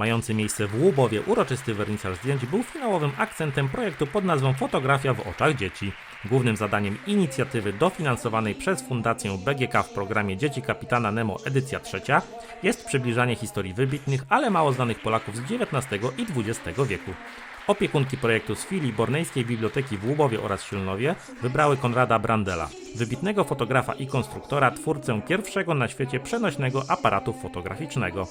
Mający miejsce w Łubowie uroczysty wernisaż zdjęć był finałowym akcentem projektu pod nazwą Fotografia w oczach dzieci. Głównym zadaniem inicjatywy dofinansowanej przez Fundację BGK w programie Dzieci Kapitana Nemo edycja trzecia jest przybliżanie historii wybitnych, ale mało znanych Polaków z XIX i XX wieku. Opiekunki projektu z filii Bornejskiej Biblioteki w Łubowie oraz Silnowie wybrały Konrada Brandela, wybitnego fotografa i konstruktora, twórcę pierwszego na świecie przenośnego aparatu fotograficznego.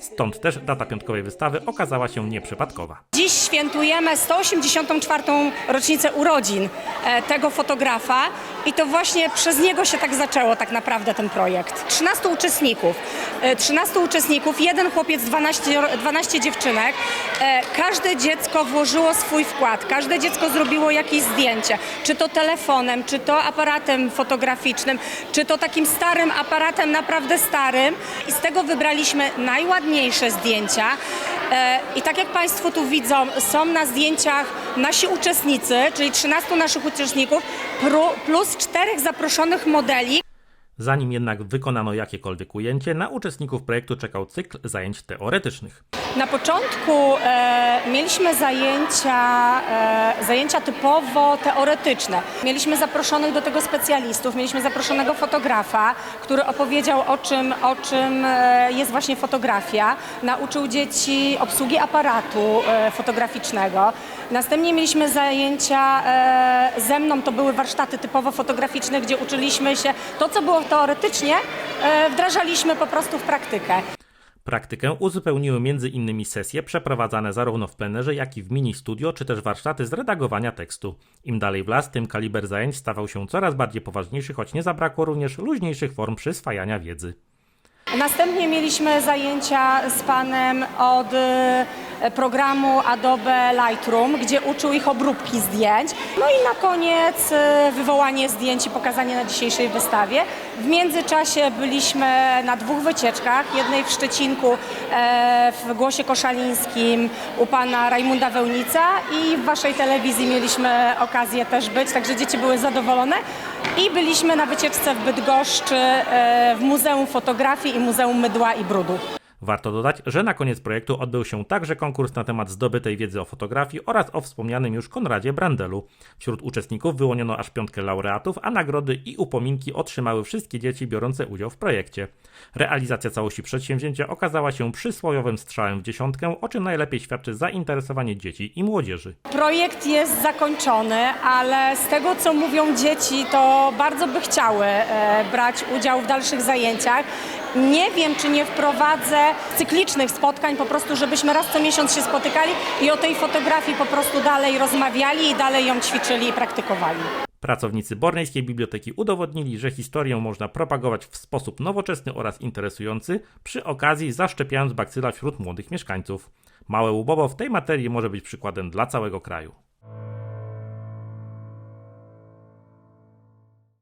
Stąd też data piątkowej wystawy okazała się nieprzypadkowa. Dziś świętujemy 184. rocznicę urodzin e, tego fotografa i to właśnie przez niego się tak zaczęło tak naprawdę ten projekt. 13 uczestników, e, 13 uczestników, jeden chłopiec, 12, 12 dziewczynek. E, Każde dziecko włożyło swój wkład, każde dziecko zrobiło jakieś zdjęcie, czy to telefonem, czy to aparatem fotograficznym, czy to takim starym aparatem, naprawdę starym i z tego wybraliśmy najładniejsze zdjęcia. E, I tak jak Państwo tu widzą, są na zdjęciach nasi uczestnicy, czyli 13 naszych uczestników, plus czterech zaproszonych modeli. Zanim jednak wykonano jakiekolwiek ujęcie, na uczestników projektu czekał cykl zajęć teoretycznych. Na początku e, mieliśmy zajęcia, e, zajęcia typowo teoretyczne. Mieliśmy zaproszonych do tego specjalistów, mieliśmy zaproszonego fotografa, który opowiedział o czym, o czym e, jest właśnie fotografia. Nauczył dzieci obsługi aparatu e, fotograficznego. Następnie mieliśmy zajęcia e, ze mną, to były warsztaty typowo fotograficzne, gdzie uczyliśmy się to, co było teoretycznie, e, wdrażaliśmy po prostu w praktykę. Praktykę uzupełniły m.in. sesje przeprowadzane zarówno w plenerze, jak i w mini studio, czy też warsztaty z redagowania tekstu. Im dalej w las, tym kaliber zajęć stawał się coraz bardziej poważniejszy, choć nie zabrakło również luźniejszych form przyswajania wiedzy. Następnie mieliśmy zajęcia z panem od programu Adobe Lightroom, gdzie uczył ich obróbki zdjęć. No i na koniec e, wywołanie zdjęć i pokazanie na dzisiejszej wystawie. W międzyczasie byliśmy na dwóch wycieczkach. Jednej w Szczecinku e, w Głosie Koszalińskim u pana Rajmunda Wełnica i w waszej telewizji mieliśmy okazję też być, także dzieci były zadowolone. I byliśmy na wycieczce w Bydgoszczy e, w Muzeum Fotografii i Muzeum Mydła i Brudu. Warto dodać, że na koniec projektu odbył się także konkurs na temat zdobytej wiedzy o fotografii oraz o wspomnianym już Konradzie Brandelu. Wśród uczestników wyłoniono aż piątkę laureatów, a nagrody i upominki otrzymały wszystkie dzieci biorące udział w projekcie. Realizacja całości przedsięwzięcia okazała się przysłowiowym strzałem w dziesiątkę, o czym najlepiej świadczy zainteresowanie dzieci i młodzieży. Projekt jest zakończony, ale z tego co mówią dzieci, to bardzo by chciały e, brać udział w dalszych zajęciach. Nie wiem, czy nie wprowadzę cyklicznych spotkań, po prostu, żebyśmy raz co miesiąc się spotykali i o tej fotografii po prostu dalej rozmawiali i dalej ją ćwiczyli i praktykowali. Pracownicy Bornejskiej Biblioteki udowodnili, że historię można propagować w sposób nowoczesny oraz interesujący, przy okazji zaszczepiając bakcyla wśród młodych mieszkańców. Małe Łubowo w tej materii może być przykładem dla całego kraju.